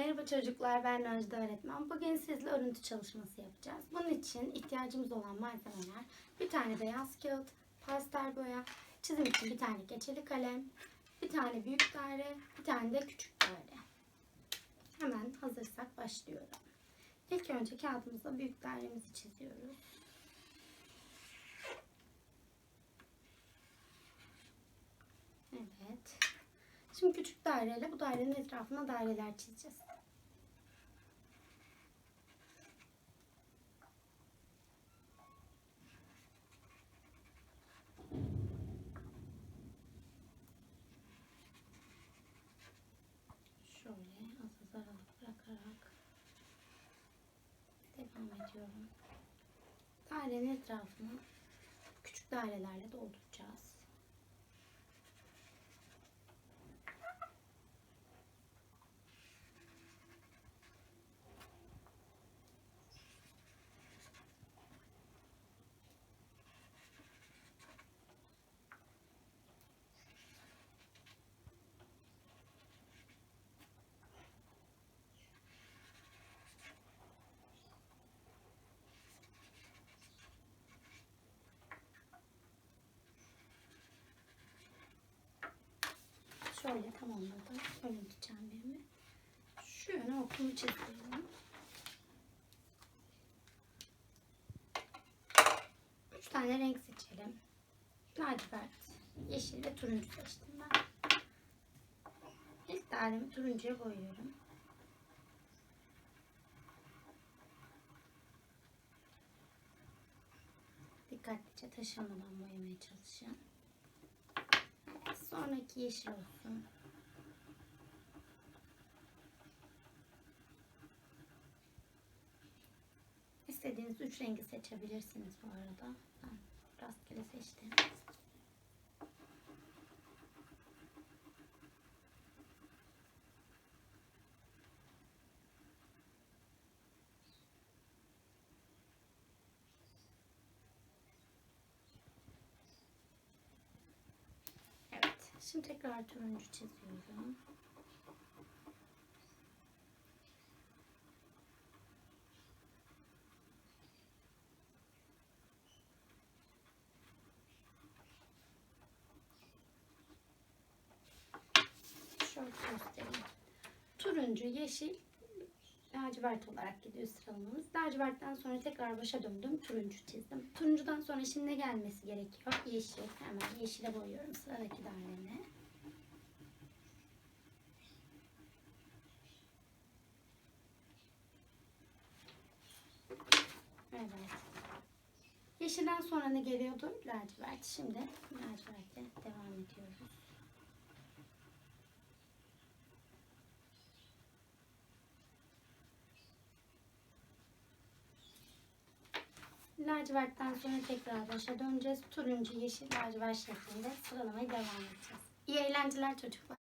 Merhaba çocuklar, ben Najda öğretmen. Bugün sizle örüntü çalışması yapacağız. Bunun için ihtiyacımız olan malzemeler bir tane beyaz kağıt, pastel boya, çizim için bir tane keçeli kalem, bir tane büyük daire, bir tane de küçük daire. Hemen hazırsak başlıyorum. İlk önce kağıdımızda büyük dairemizi çiziyoruz. Evet. Şimdi küçük daireyle bu dairenin etrafına daireler çizeceğiz. Şöyle az az aralık bırakarak devam ediyorum. Dairenin etrafını küçük dairelerle dolduracağız. Şöyle tamamladım. Örüntü çemberimi. Şu yöne okumu çiziyorum. Üç tane renk seçelim. Lacivert, yeşil ve turuncu seçtim ben. İlk dairemi turuncuya boyuyorum. Dikkatlice taşırmadan boyamaya çalışın. Sonraki yeşil olsun. İstediğiniz üç rengi seçebilirsiniz bu arada. Ben rastgele seçtim. Evet. Şimdi tekrar turuncu çiziyorum. Şöyle göstereyim. Turuncu, yeşil, lacivert olarak gidiyor sıralamamız. Lacivertten sonra tekrar başa döndüm. Turuncu çizdim. Turuncudan sonra şimdi ne gelmesi gerekiyor? Yeşil. Hemen yeşile boyuyorum sıradaki dairene. Evet. Yeşilden sonra ne geliyordu? Lacivert. Şimdi lacivertle devam ediyoruz. Lacivertten sonra tekrar başa döneceğiz. Turuncu, yeşil, lacivert şeklinde sıralamayı devam edeceğiz. İyi eğlenceler çocuklar.